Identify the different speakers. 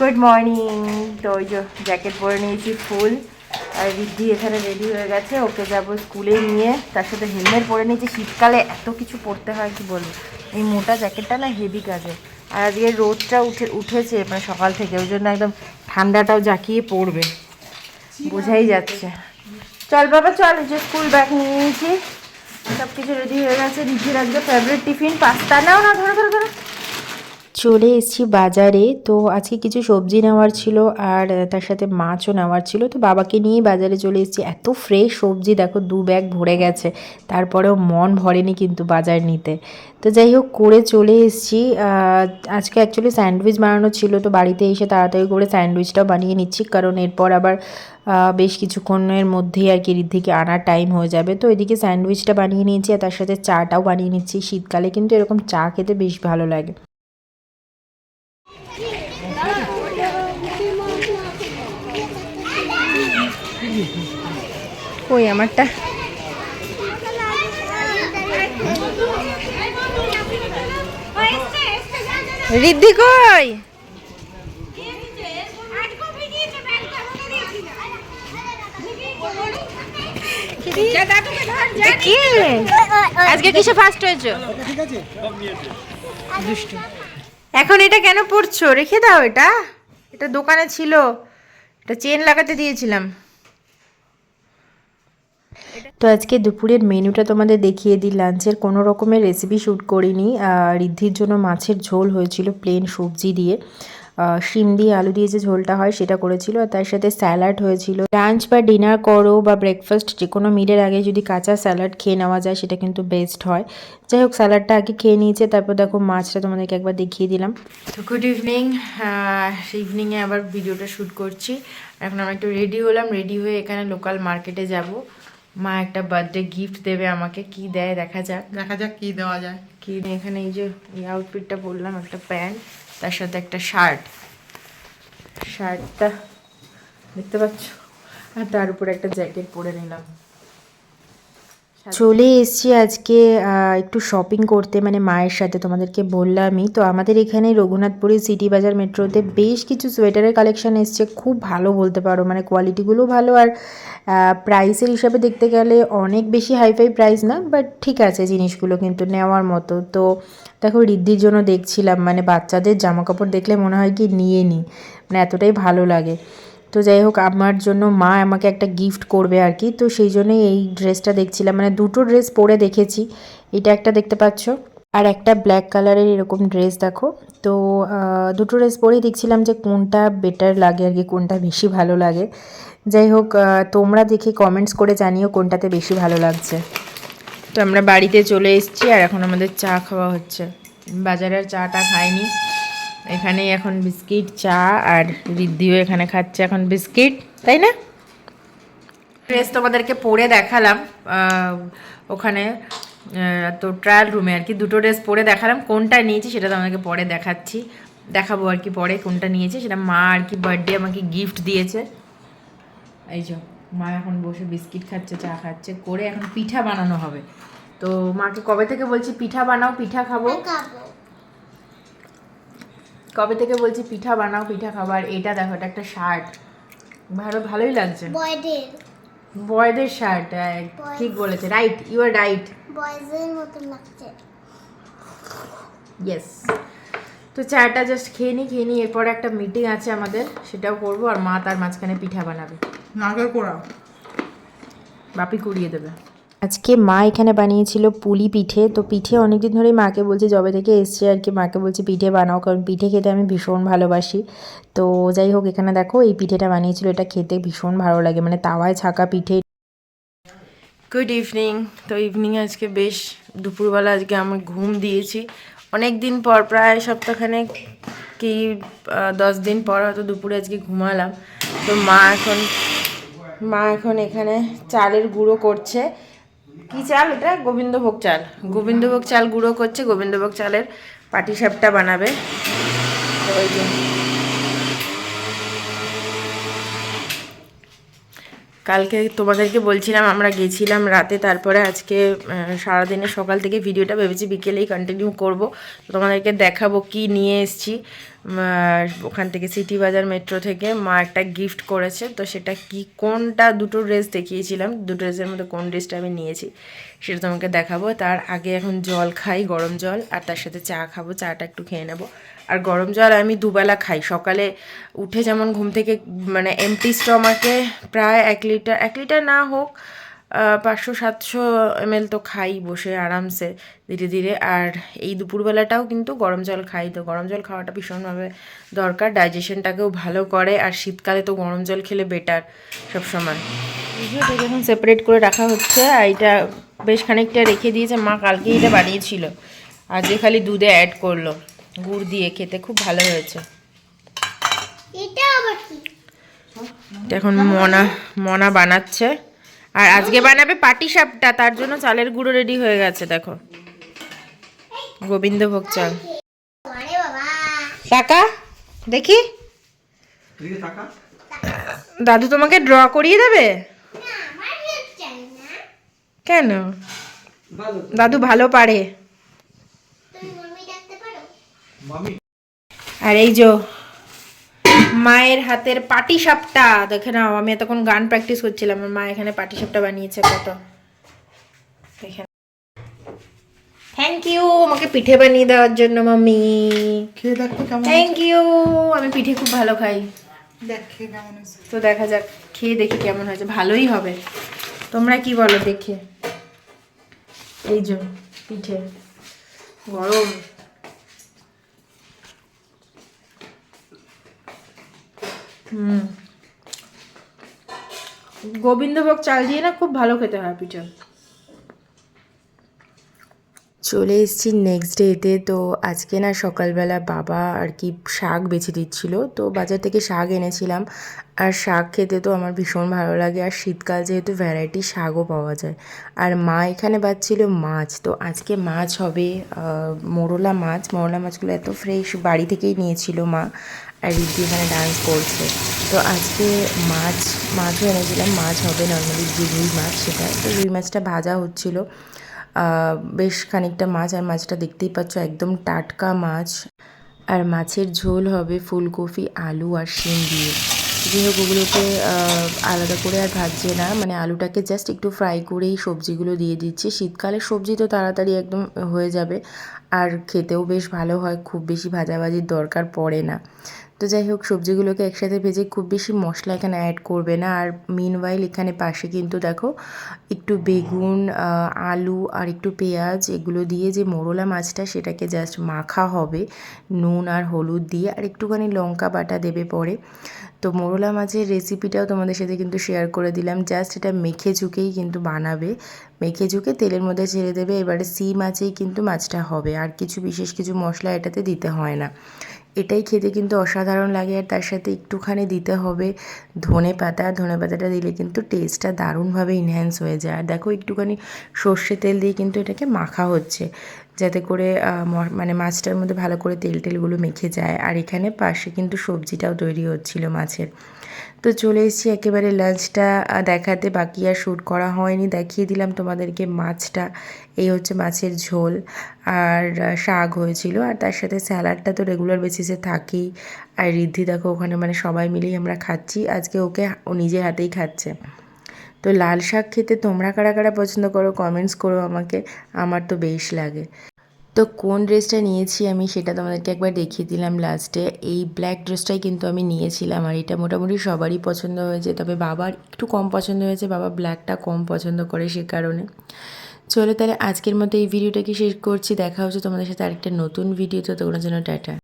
Speaker 1: Good morning তো ওই যে জ্যাকেট পরে নিয়েছি ফুল। আর রিদ্ধি এখানে রেডি হয়ে গেছে। ওকে যাব স্কুলে নিয়ে। তার সাথে হেলমেট পরে নিয়েছি। শীতকালে এত কিছু পরতে হয়, কি বলব? এই মোটা জ্যাকেটটা না হেভি কাজে। আর আজকে রোদটা উঠে, উঠেছে মানে সকাল থেকে। ওই জন্য একদম ঠান্ডাটাও জাকিয়ে পড়বে। বোঝাই যাচ্ছে। চল বাবা, চল। যে স্কুল ব্যাগ নিয়ে নিয়েছি। সব কিছু রেডি হয়ে গেছে। রিদ্ধির আজকে ফেভারিট টিফিন পাস্তা নাও না ধরো ধরো ধরো। চলে এসেছি বাজারে। তো আজকে কিছু সবজি নেওয়ার ছিল আর তার সাথে মাছও নেওয়ার ছিল। তো বাবাকে নিয়েই বাজারে চলে এসেছি। এত ফ্রেশ সবজি দেখো, দু ব্যাগ ভরে গেছে। তারপরেও মন ভরেনি কিন্তু বাজার নিতে। তো যাই হোক, করে চলে এসেছি। আজকে অ্যাকচুয়ালি স্যান্ডউইচ বানানো ছিল। তো বাড়িতে এসে তাড়াতাড়ি করে স্যান্ডউইচটাও বানিয়ে নিচ্ছি। কারণ এরপর আবার বেশ কিছুক্ষণের মধ্যেই আর কি রিদ্ধিকে আনার টাইম হয়ে যাবে। তো এদিকে স্যান্ডউইচটা বানিয়ে নিয়েছি আর তার সাথে চাটাও বানিয়ে নিচ্ছি শীতকালে। কিন্তু এরকম চা খেতে বেশ ভালো লাগে। কই আমারটা? রিদ্ধি কই? কি? আজকে কিসে ফার্স্ট হয়েছো? এখন এটা কেন পড়ছো রেখে দাও এটা। এটা দোকানে ছিল। এটা চেন লাগাতে দিয়েছিলাম। তো আজকে দুপুরের মেনুটা তোমাদের দেখিয়ে দিই। লাঞ্চের কোনো রকমের রেসিপি শ্যুট করিনি। রিদ্ধির জন্য মাছের ঝোল হয়েছিল প্লেন সবজি দিয়ে। শিম দিয়ে আলু দিয়ে যে ঝোলটা হয় সেটা করেছিল আর তার সাথে স্যালাড হয়েছিল। লাঞ্চ বা ডিনার করো বা ব্রেকফাস্ট যে কোনো মিলের আগে যদি কাঁচা স্যালাড খেয়ে নেওয়া যায় সেটা কিন্তু বেস্ট হয়। যাই হোক স্যালাডটা আগে খেয়ে নিয়েছে, তারপর দেখো মাছটা তোমাদেরকে একবার দেখিয়ে দিলাম। তো গুড ইভিনিং ইভিনিংয়ে আবার ভিডিওটা শ্যুট করছি। এখন আমি একটু রেডি হলাম রেডি হয়ে এখানে লোকাল মার্কেটে যাব। মা একটা বার্থডে গিফট দেবে আমাকে কি দেয় দেখা যাক।
Speaker 2: দেখা যাক কি দেওয়া যায়।
Speaker 1: কি এখানে এই যে এই আউটফিটটা পরলাম একটা প্যান্ট তার সাথে একটা শার্ট শার্টটা দেখতে পাচ্ছ? আর তার উপরে একটা জ্যাকেট পরে নিলাম। চলে এসেছি আজকে একটু শপিং করতে মানে মায়ের সাথে তোমাদেরকে বললামই। তো আমাদের এখানে রঘুনাথপুরে সিটি বাজার মেট্রোতে বেশ কিছু সোয়েটারের কালেকশন এসছে, খুব ভালো বলতে পারো। মানে কোয়ালিটিগুলো ভালো আর প্রাইসের হিসাবে দেখতে গেলে অনেক বেশি হাইফাই প্রাইস না বাট ঠিক আছে জিনিসগুলো কিন্তু নেওয়ার মতো। তো দেখো রিদ্ধির জন্য দেখছিলাম মানে বাচ্চাদের জামা কাপড় দেখলে মনে হয় কি নিয়ে নিই মানে এতটাই ভালো লাগে। তো যাই হোক, আমার জন্য মা আমাকে একটা গিফট করবে আর কি তো সেই জন্যই এই ড্রেসটা দেখছিলাম। মানে দুটো ড্রেস পরে দেখেছি। এটা একটা দেখতে পাচ্ছ। আর একটা ব্ল্যাক কালারের এরকম ড্রেস দেখো। তো দুটো ড্রেস পরেই দেখছিলাম যে কোনটা বেটার লাগে আর কি কোনটা বেশি ভালো লাগে। যাই হোক তোমরা দেখে কমেন্টস করে জানিও কোনটাতে বেশি ভালো লাগছে। তো আমরা বাড়িতে চলে এসেছি আর এখন আমাদের চা খাওয়া হচ্ছে। বাজারের চাটা খাইনি। এখানেই এখন বিস্কিট, চা আর রিদ্ধিও এখানে খাচ্ছে এখন বিস্কিট, তাই না? ড্রেস তোমাদেরকে পরে দেখালাম ওখানে তো ট্রায়াল রুমে আর কি দুটো ড্রেস পরে দেখালাম, কোনটা নিয়েছি সেটা তোমাদেরকে পরে দেখাচ্ছি, দেখাবো আর কি পরে কোনটা নিয়েছি, সেটা মা আর কি বার্থডে আমাকে গিফট দিয়েছে। এই যে, মা এখন বসে বিস্কিট খাচ্ছে, চা খাচ্ছে, করে এখন পিঠা বানানো হবে। তো মাকে কবে থেকে বলছি পিঠা বানাও, পিঠা খাব। কবে থেকে বলছি পিঠা বানাও পিঠা খাবার এটা দেখো এটা একটা শার্ট ভালো ভালোই লাগছে।
Speaker 3: বয়েদের
Speaker 1: বয়দের শার্ট ঠিক বলেছে রাইট ইউ আর রাইট
Speaker 3: বয়েজের মতন লাগছে।
Speaker 1: ইয়েস তো চাটা জাস্ট খেয়ে নিই খেয়ে নিই এরপর একটা মিটিং আছে আমাদের সেটাও করব আর মা তার মাঝখানে পিঠা বানাবে।
Speaker 2: কোড়া
Speaker 1: বাপি কুড়িয়ে দেবে। আজকে মা এখানে বানিয়েছিল পুলি পিঠে। তো পিঠে অনেকদিন ধরেই মাকে বলছি জবে থেকে এসছে আর কি, মাকে বলছি পিঠে বানাও, কারণ পিঠে খেতে আমি ভীষণ ভালোবাসি। তো যাই হোক, এখানে দেখো এই পিঠেটা বানিয়েছিল, এটা খেতে ভীষণ ভালো লাগে মানে তাওয়ায় ছাকা পিঠে। গুড ইভিনিং তো ইভিনিং আজকে বেশ, দুপুরবেলা আজকে আমি ঘুম দিয়েছি। অনেক দিন পর, প্রায় সপ্তাহখানে কি দশ দিন পর হয়তো দুপুরে আজকে ঘুমালাম। তো মা এখন মা এখন এখানে চালের গুঁড়ো করছে। কি চাল এটা? গোবিন্দভোগ চাল। গোবিন্দভোগ চাল গুঁড়ো করছে, গোবিন্দভোগ চালের পাটিসাপটা বানাবে। তো ওই যে কালকে তোমাদেরকে বলছিলাম, আমরা গেছিলাম রাতে, তারপরে আজকে সারাদিনে সকাল থেকে ভিডিওটা ভেবেছি বিকেলেই কন্টিনিউ করব। তোমাদেরকে দেখাবো কি নিয়ে এসেছি। ওখান থেকে সিটি বাজার মেট্রো থেকে মা একটা গিফট করেছে, তো সেটা কি, কোনটা, দুটো ড্রেস দেখিয়েছিলাম। দুটো ড্রেসের মধ্যে কোন ড্রেসটা আমি নিয়েছি সেটা তোমাকে দেখাবো। তার আগে এখন জল খাই, গরম জল, আর তার সাথে চা খাব, চাটা একটু খেয়ে নেব। আর গরম জল আমি দুবেলা খাই। সকালে উঠে যেমন ঘুম থেকে মানে এমটি স্টমাকে প্রায় এক লিটার এক লিটার না হোক পাঁচশো, সাতশো এমএল তো খাই বসে আরামসে ধীরে ধীরে। আর এই দুপুরবেলাটাও কিন্তু গরম জল খাই। তো গরম জল খাওয়াটা ভীষণভাবে দরকার। ডাইজেশনটাকেও ভালো করে। আর শীতকালে তো গরম জল খেলে বেটার সবসময়। এটাকে এখন সেপারেট করে রাখা হচ্ছে, আর এটা বেশ খানিকটা রেখে দিয়েছে, মা কালকে এটা বানিয়েছিল। আজকে খালি দুধে অ্যাড করল। গুড় দিয়ে খেতে খুব ভালো হয়েছে। এখন মনা মনা বানাচ্ছে। আর আজকে বানাবে পাটি সাপটা তার জন্য চালের গুঁড়ো রেডি হয়ে গেছে দেখো। গোবিন্দভোগ চাল। টাকা দেখি। দাদু তোমাকে ড্র করিয়ে দেবে?
Speaker 3: না আমার হেল্প চাই না।
Speaker 1: কেন? দাদু ভালো পারে
Speaker 3: তুমি মম্মি ডাকতে পারো
Speaker 4: মামি
Speaker 1: আর এই যে মায়ের হাতের পাটি সাপটা দেখে নাও আমি এতক্ষণ গান প্র্যাকটিস করছিলাম আমার মা এখানে পাটি সাপটা বানিয়েছে কত। দেখে থ্যাংক ইউ আমাকে পিঠে বানিয়ে দেওয়ার জন্য মাম্মি থ্যাংক ইউ আমি পিঠে খুব ভালো খাই। তো দেখা যাক খেয়ে দেখি কেমন হয়েছে ভালোই হবে। তোমরা কি বলো দেখে? এই যে পিঠে গরম। হুম। গোবিন্দভোগ চাল দিয়ে না খুব ভালো খেতে হয় পিঠে। চলে এসেছি নেক্সট ডেতে তো। আজকে না সকালবেলা বাবা আর কি শাক বেছে দিচ্ছিল। তো বাজার থেকে শাক এনেছিলাম। আর শাক খেতে তো আমার ভীষণ ভালো লাগে। আর শীতকাল যেহেতু ভ্যারাইটি শাকও পাওয়া যায়। আর মা এখানে বাচ্ছিল মাছ। তো আজকে মাছ হবে মোরলা মাছ। মোরলা মাছগুলো এত ফ্রেশ বাড়ি থেকেই নিয়েছিল মা। আর রিদ্ধি এখানে ডান্স করছে। তো আজকে মাছ, মাছও এনেছিলাম। মাছ হবে নর্মালি যে রুই মাছ সেটা। তো রুই মাছটা ভাজা হচ্ছিল। বেশ খানিকটা মাছ, আর মাছটা দেখতেই পাচ্ছ একদম টাটকা মাছ। আর মাছের ঝোল হবে ফুলকপি, আলু আর শিম দিয়ে। যাই হোক ওগুলোকে আলাদা করে আর ভাজছে না মানে আলুটাকে জাস্ট একটু ফ্রাই করেই সবজিগুলো দিয়ে দিচ্ছে। শীতকালে সবজি তো তাড়াতাড়ি একদম হয়ে যাবে, আর খেতেও বেশ ভালো হয়, খুব বেশি ভাজাভাজির দরকার পড়ে না। তো যাই হোক, সবজিগুলোকে একসাথে ভেজে খুব বেশি মশলা এখানে অ্যাড করবে না। আর মিনওয়াইল এখানে পাশে কিন্তু দেখো, একটু বেগুন আলু আর একটু পেঁয়াজ এগুলো দিয়ে যে মোরলা মাছটা সেটাকে জাস্ট মাখা হবে, নুন আর হলুদ দিয়ে আর একটুখানি লঙ্কা বাটা দেবে পরে। তো মোরলা মাছের রেসিপিটাও তোমাদের সাথে কিন্তু শেয়ার করে দিলাম। জাস্ট এটা মেখে ঝুঁকেই কিন্তু বানাবে। মেখে ঝুঁকে তেলের মধ্যে ছেড়ে দেবে। এবারে সি মাছেই কিন্তু মাছটা হবে। আর কিছু, বিশেষ কিছু মশলা এটাতে দিতে হয় না। এটাই খেতে কিন্তু অসাধারণ লাগে আর তার সাথে একটুখানি দিতে হবে ধনে পাতা। ধনে পাতাটা দিলে কিন্তু টেস্টটা দারুণভাবে ইনহ্যান্স হয়ে যায়। আর দেখো একটুখানি সর্ষে তেল দিয়ে কিন্তু এটাকে মাখা হচ্ছে যাতে করে মানে মাছটার মধ্যে ভালো করে তেল টেলগুলো মেখে যায়। আর এখানে পাশে কিন্তু সবজিটাও তৈরি হচ্ছিল মাছের। তো চলে এসেছি একেবারে লাঞ্চটা দেখাতে। বাকি আর শ্যুট করা হয়নি। দেখিয়ে দিলাম তোমাদেরকে মাছটা। এই হচ্ছে মাছের ঝোল। আর শাক হয়েছিল। আর তার সাথে স্যালাডটা তো রেগুলার বেসিসে থাকেই। আর ঋদ্ধি দেখো, ওখানে মানে সবাই মিলেই আমরা খাচ্ছি। আজকে ওকে ও নিজের হাতেই খাচ্ছে। তো লাল শাক খেতে তোমরা কারা কারা পছন্দ করো? কমেন্টস করো আমাকে। আমার তো বেশ লাগে। তো কোন ড্রেসটা নিয়েছি আমি সেটা তোমাদেরকে একবার দেখিয়ে দিলাম লাস্টে এই ব্ল্যাক ড্রেসটাই কিন্তু আমি নিয়েছিলাম আর এটা মোটামুটি সবারই পছন্দ হয়েছে, তবে বাবার একটু কম পছন্দ হয়েছে, বাবা ব্ল্যাকটা কম পছন্দ করে সে কারণে। চলো তাহলে আজকের মতো এই ভিডিওটাকে শেষ করছি, দেখা হচ্ছে তোমাদের সাথে আরেকটা নতুন ভিডিও তো তোমার জন্য টাটা।